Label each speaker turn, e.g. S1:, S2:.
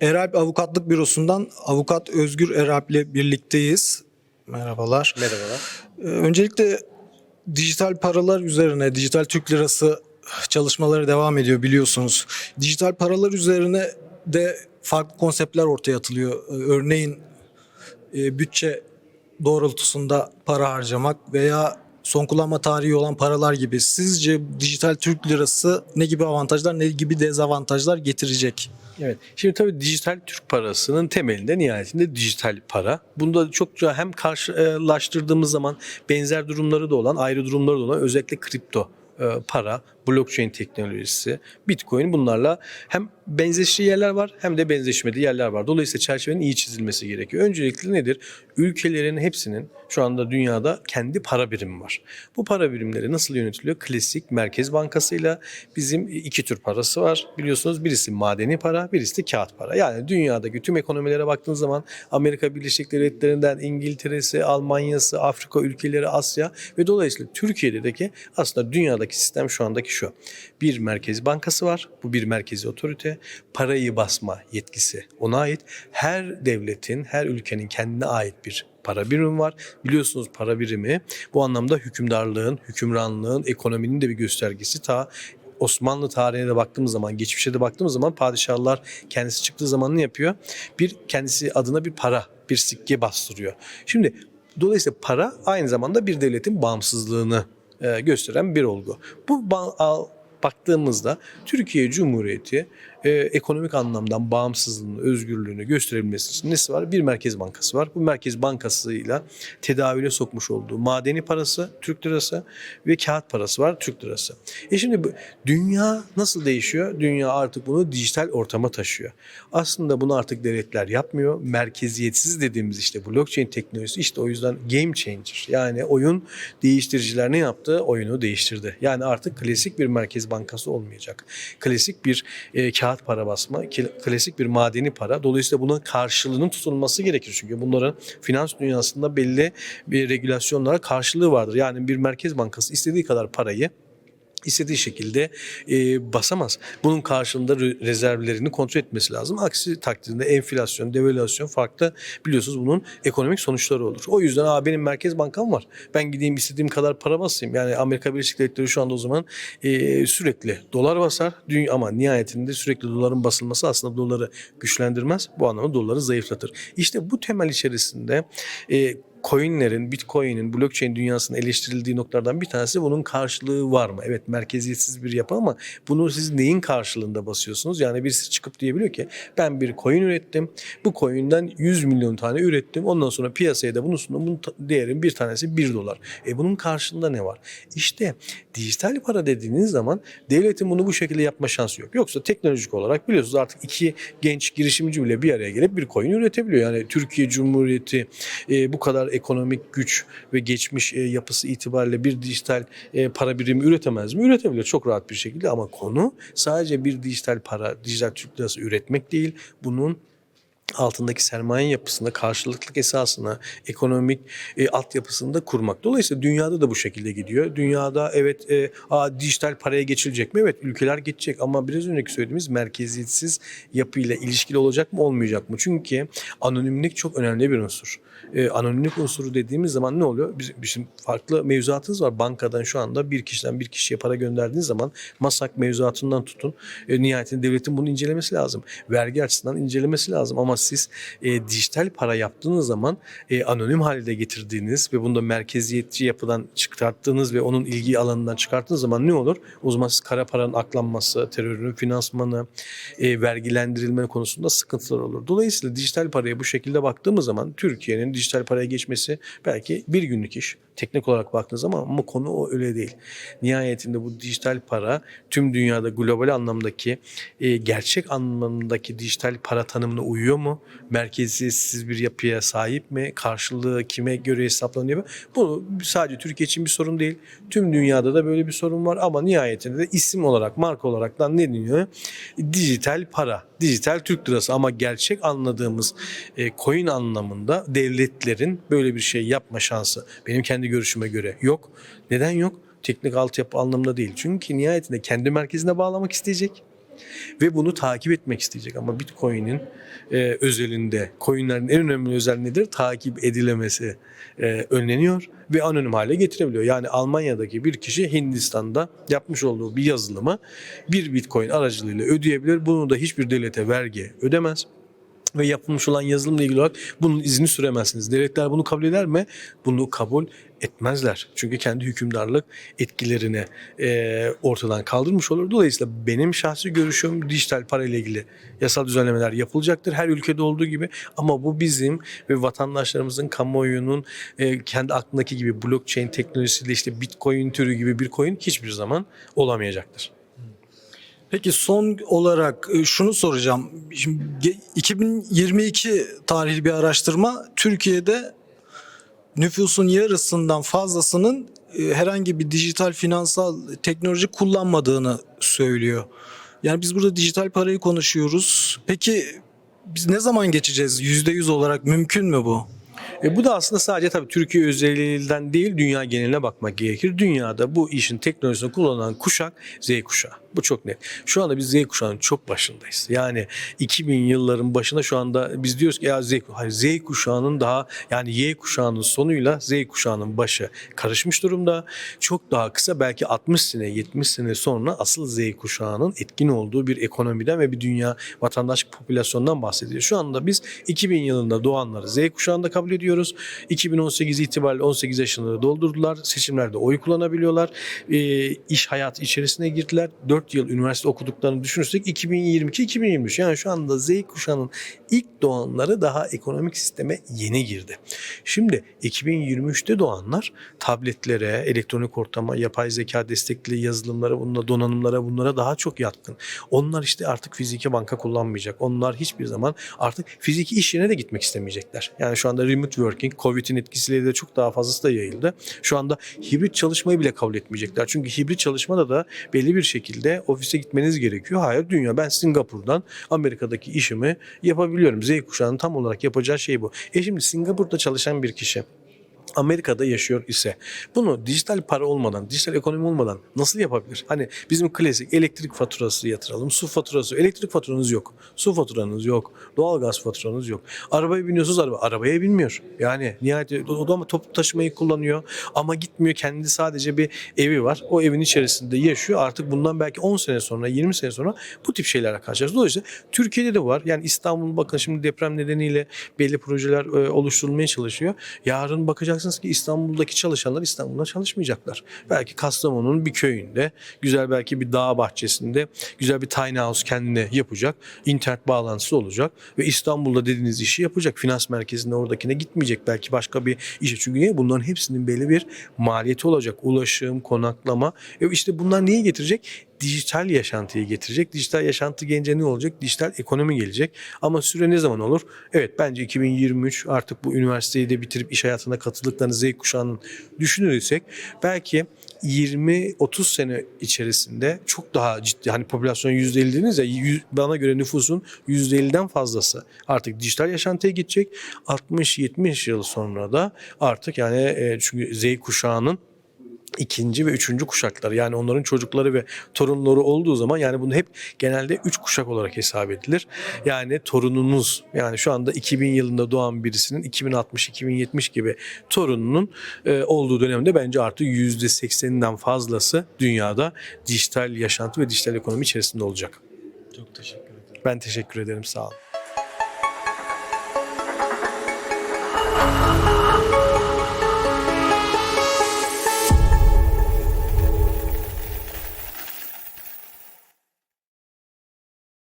S1: Eralp Avukatlık Bürosu'ndan Avukat Özgür Eralp ile birlikteyiz. Merhabalar.
S2: Merhabalar.
S1: Ee, Öncelikle dijital paralar üzerine, dijital Türk lirası çalışmaları devam ediyor biliyorsunuz. Dijital paralar üzerine de farklı konseptler ortaya atılıyor. Ee, Örneğin e, bütçe doğrultusunda para harcamak veya son kullanma tarihi olan paralar gibi. Sizce dijital Türk lirası ne gibi avantajlar, ne gibi dezavantajlar getirecek?
S2: Evet. Şimdi tabii dijital Türk parasının temelinde nihayetinde dijital para. Bunda çokça hem karşılaştırdığımız zaman benzer durumları da olan, ayrı durumları da olan özellikle kripto para, blockchain teknolojisi, bitcoin bunlarla hem benzeştiği yerler var hem de benzeşmediği yerler var. Dolayısıyla çerçevenin iyi çizilmesi gerekiyor. Öncelikle nedir? Ülkelerin hepsinin şu anda dünyada kendi para birimi var. Bu para birimleri nasıl yönetiliyor? Klasik Merkez Bankası'yla bizim iki tür parası var. Biliyorsunuz birisi madeni para, birisi de kağıt para. Yani dünyadaki tüm ekonomilere baktığınız zaman Amerika Birleşik Devletleri'nden İngiltere'si, Almanya'sı, Afrika ülkeleri, Asya ve dolayısıyla Türkiye'deki aslında dünyadaki sistem şu andaki şu. Bir Merkez Bankası var. Bu bir merkezi otorite. Parayı basma yetkisi ona ait. Her devletin, her ülkenin kendine ait bir para birimi var. Biliyorsunuz para birimi bu anlamda hükümdarlığın, hükümranlığın, ekonominin de bir göstergesi. Ta Osmanlı tarihine de baktığımız zaman, geçmişe de baktığımız zaman padişahlar kendisi çıktığı zaman ne yapıyor? Bir kendisi adına bir para, bir sikke bastırıyor. Şimdi dolayısıyla para aynı zamanda bir devletin bağımsızlığını gösteren bir olgu. Bu baktığımızda Türkiye Cumhuriyeti e, ekonomik anlamdan bağımsızlığını, özgürlüğünü gösterebilmesi için nesi var? Bir Merkez Bankası var. Bu Merkez Bankası'yla tedavüle sokmuş olduğu madeni parası, Türk lirası ve kağıt parası var, Türk lirası. E şimdi bu- dünya nasıl değişiyor? Dünya artık bunu dijital ortama taşıyor. Aslında bunu artık devletler yapmıyor. Merkeziyetsiz dediğimiz işte blockchain teknolojisi işte o yüzden game changer. Yani oyun değiştiriciler ne yaptı? Oyunu değiştirdi. Yani artık klasik bir merkez bankası olmayacak. Klasik bir e, kağıt para basma, klasik bir madeni para. Dolayısıyla bunun karşılığının tutulması gerekir. Çünkü bunların finans dünyasında belli bir regülasyonlara karşılığı vardır. Yani bir merkez bankası istediği kadar parayı istediği şekilde e, basamaz. Bunun karşılığında re- rezervlerini kontrol etmesi lazım. Aksi takdirde enflasyon, devalüasyon farklı biliyorsunuz bunun ekonomik sonuçları olur. O yüzden Aa, benim merkez bankam var. Ben gideyim istediğim kadar para basayım. Yani Amerika Birleşik Devletleri şu anda o zaman e, sürekli dolar basar. Dünya, ama nihayetinde sürekli doların basılması aslında doları güçlendirmez. Bu anlamda doları zayıflatır. İşte bu temel içerisinde e, coinlerin, bitcoin'in, blockchain dünyasının eleştirildiği noktalardan bir tanesi bunun karşılığı var mı? Evet merkeziyetsiz bir yapı ama bunu siz neyin karşılığında basıyorsunuz? Yani birisi çıkıp diyebiliyor ki ben bir coin ürettim. Bu coin'den 100 milyon tane ürettim. Ondan sonra piyasaya da bunu sundum. Bunun değerin bir tanesi 1 dolar. E bunun karşılığında ne var? İşte dijital para dediğiniz zaman devletin bunu bu şekilde yapma şansı yok. Yoksa teknolojik olarak biliyorsunuz artık iki genç girişimci bile bir araya gelip bir coin üretebiliyor. Yani Türkiye Cumhuriyeti e, bu kadar ekonomik güç ve geçmiş e, yapısı itibariyle bir dijital e, para birimi üretemez mi? Üretebilir çok rahat bir şekilde ama konu sadece bir dijital para, dijital Türk lirası üretmek değil. Bunun altındaki sermaye yapısında karşılıklık esasına ekonomik e, altyapısını da kurmak. Dolayısıyla dünyada da bu şekilde gidiyor. Dünyada evet e, a, dijital paraya geçilecek mi? Evet ülkeler geçecek ama biraz önceki söylediğimiz merkeziyetsiz yapıyla ilişkili olacak mı olmayacak mı? Çünkü anonimlik çok önemli bir unsur. E, anonimlik unsuru dediğimiz zaman ne oluyor? Bizim, bizim farklı mevzuatımız var. Bankadan şu anda bir kişiden bir kişiye para gönderdiğiniz zaman masak mevzuatından tutun. E, nihayetinde devletin bunu incelemesi lazım. Vergi açısından incelemesi lazım ama siz e, dijital para yaptığınız zaman e, anonim halde getirdiğiniz ve bunu da merkeziyetçi yapıdan çıkarttığınız ve onun ilgi alanından çıkarttığınız zaman ne olur? O kara paranın aklanması, terörün finansmanı, e, vergilendirilme konusunda sıkıntılar olur. Dolayısıyla dijital paraya bu şekilde baktığımız zaman Türkiye'nin dijital paraya geçmesi belki bir günlük iş. Teknik olarak baktığınız zaman ama konu o öyle değil. Nihayetinde bu dijital para tüm dünyada global anlamdaki e, gerçek anlamındaki dijital para tanımına uyuyor mu? Merkeziyetsiz bir yapıya sahip mi? Karşılığı kime göre hesaplanıyor mu? Bu sadece Türkiye için bir sorun değil. Tüm dünyada da böyle bir sorun var ama nihayetinde de isim olarak, marka olarak da ne deniyor? Dijital para, dijital Türk lirası ama gerçek anladığımız e, coin anlamında devletlerin böyle bir şey yapma şansı benim kendi görüşüme göre yok. Neden yok? Teknik altyapı anlamında değil. Çünkü nihayetinde kendi merkezine bağlamak isteyecek. Ve bunu takip etmek isteyecek. Ama Bitcoin'in e, özelinde, coinlerin en önemli özelliği nedir? Takip edilemesi e, önleniyor ve anonim hale getirebiliyor. Yani Almanya'daki bir kişi Hindistan'da yapmış olduğu bir yazılımı bir Bitcoin aracılığıyla ödeyebilir. Bunu da hiçbir devlete vergi ödemez ve yapılmış olan yazılımla ilgili olarak bunun izini süremezsiniz. Devletler bunu kabul eder mi? Bunu kabul etmezler. Çünkü kendi hükümdarlık etkilerini e, ortadan kaldırmış olur. Dolayısıyla benim şahsi görüşüm dijital para ile ilgili yasal düzenlemeler yapılacaktır. Her ülkede olduğu gibi ama bu bizim ve vatandaşlarımızın kamuoyunun e, kendi aklındaki gibi blockchain teknolojisiyle işte bitcoin türü gibi bir coin hiçbir zaman olamayacaktır.
S1: Peki son olarak e, şunu soracağım. Şimdi ge- 2022 tarihli bir araştırma Türkiye'de nüfusun yarısından fazlasının e, herhangi bir dijital finansal teknoloji kullanmadığını söylüyor. Yani biz burada dijital parayı konuşuyoruz. Peki biz ne zaman geçeceğiz? %100 olarak mümkün mü bu?
S2: E bu da aslında sadece tabii Türkiye özelinden değil dünya geneline bakmak gerekir. Dünyada bu işin teknolojisini kullanan kuşak Z kuşağı. Bu çok net. Şu anda biz Z kuşağının çok başındayız. Yani 2000 yılların başında şu anda biz diyoruz ki ya Z, hayır, Z kuşağının daha yani Y kuşağının sonuyla Z kuşağının başı karışmış durumda. Çok daha kısa belki 60 sene 70 sene sonra asıl Z kuşağının etkin olduğu bir ekonomiden ve bir dünya vatandaşlık popülasyondan bahsediyoruz. Şu anda biz 2000 yılında doğanları Z kuşağında kabul ediyoruz. 2018 itibariyle 18 yaşını doldurdular. Seçimlerde oy kullanabiliyorlar. E, iş hayatı içerisine girdiler. 4 yıl üniversite okuduklarını düşünürsek 2022-2023 yani şu anda Z kuşağının ilk doğanları daha ekonomik sisteme yeni girdi. Şimdi 2023'te doğanlar tabletlere, elektronik ortama, yapay zeka destekli yazılımlara, bunlara, donanımlara bunlara daha çok yatkın. Onlar işte artık fiziki banka kullanmayacak. Onlar hiçbir zaman artık fiziki iş yerine de gitmek istemeyecekler. Yani şu anda remote working, Covid'in etkisiyle de çok daha fazlası da yayıldı. Şu anda hibrit çalışmayı bile kabul etmeyecekler. Çünkü hibrit çalışmada da belli bir şekilde ofise gitmeniz gerekiyor. Hayır dünya ben Singapur'dan Amerika'daki işimi yapabiliyorum. Z kuşağının tam olarak yapacağı şey bu. E şimdi Singapur'da çalışan bir kişi Amerika'da yaşıyor ise bunu dijital para olmadan, dijital ekonomi olmadan nasıl yapabilir? Hani bizim klasik elektrik faturası yatıralım, su faturası, elektrik faturanız yok, su faturanız yok, doğalgaz faturanız yok. Arabaya biniyorsunuz araba, arabaya binmiyor. Yani nihayet o da ama toplu taşımayı kullanıyor ama gitmiyor kendi sadece bir evi var. O evin içerisinde yaşıyor. Artık bundan belki 10 sene sonra, 20 sene sonra bu tip şeylerle karşılaşacağız. Dolayısıyla Türkiye'de de var. Yani İstanbul bakın şimdi deprem nedeniyle belli projeler e, oluşturulmaya çalışıyor. Yarın bakacaksınız ki İstanbul'daki çalışanlar İstanbul'da çalışmayacaklar. Belki Kastamonu'nun bir köyünde, güzel belki bir dağ bahçesinde, güzel bir tiny house kendine yapacak. internet bağlantısı olacak ve İstanbul'da dediğiniz işi yapacak. Finans merkezinde oradakine gitmeyecek. Belki başka bir işe. Çünkü niye? Bunların hepsinin belli bir maliyeti olacak. Ulaşım, konaklama. E işte bunlar neyi getirecek? Dijital yaşantıyı getirecek. Dijital yaşantı gelince ne olacak? Dijital ekonomi gelecek. Ama süre ne zaman olur? Evet bence 2023 artık bu üniversiteyi de bitirip iş hayatına katıldıklarını Z kuşağının düşünürsek belki 20-30 sene içerisinde çok daha ciddi hani popülasyon %50 dediniz ya bana göre nüfusun %50'den fazlası artık dijital yaşantıya gidecek. 60-70 yıl sonra da artık yani e, çünkü Z kuşağının ikinci ve üçüncü kuşakları yani onların çocukları ve torunları olduğu zaman yani bunu hep genelde üç kuşak olarak hesap edilir. Yani torununuz yani şu anda 2000 yılında doğan birisinin 2060-2070 gibi torununun e, olduğu dönemde bence artık %80'inden fazlası dünyada dijital yaşantı ve dijital ekonomi içerisinde olacak.
S1: Çok teşekkür ederim.
S2: Ben teşekkür ederim sağ olun.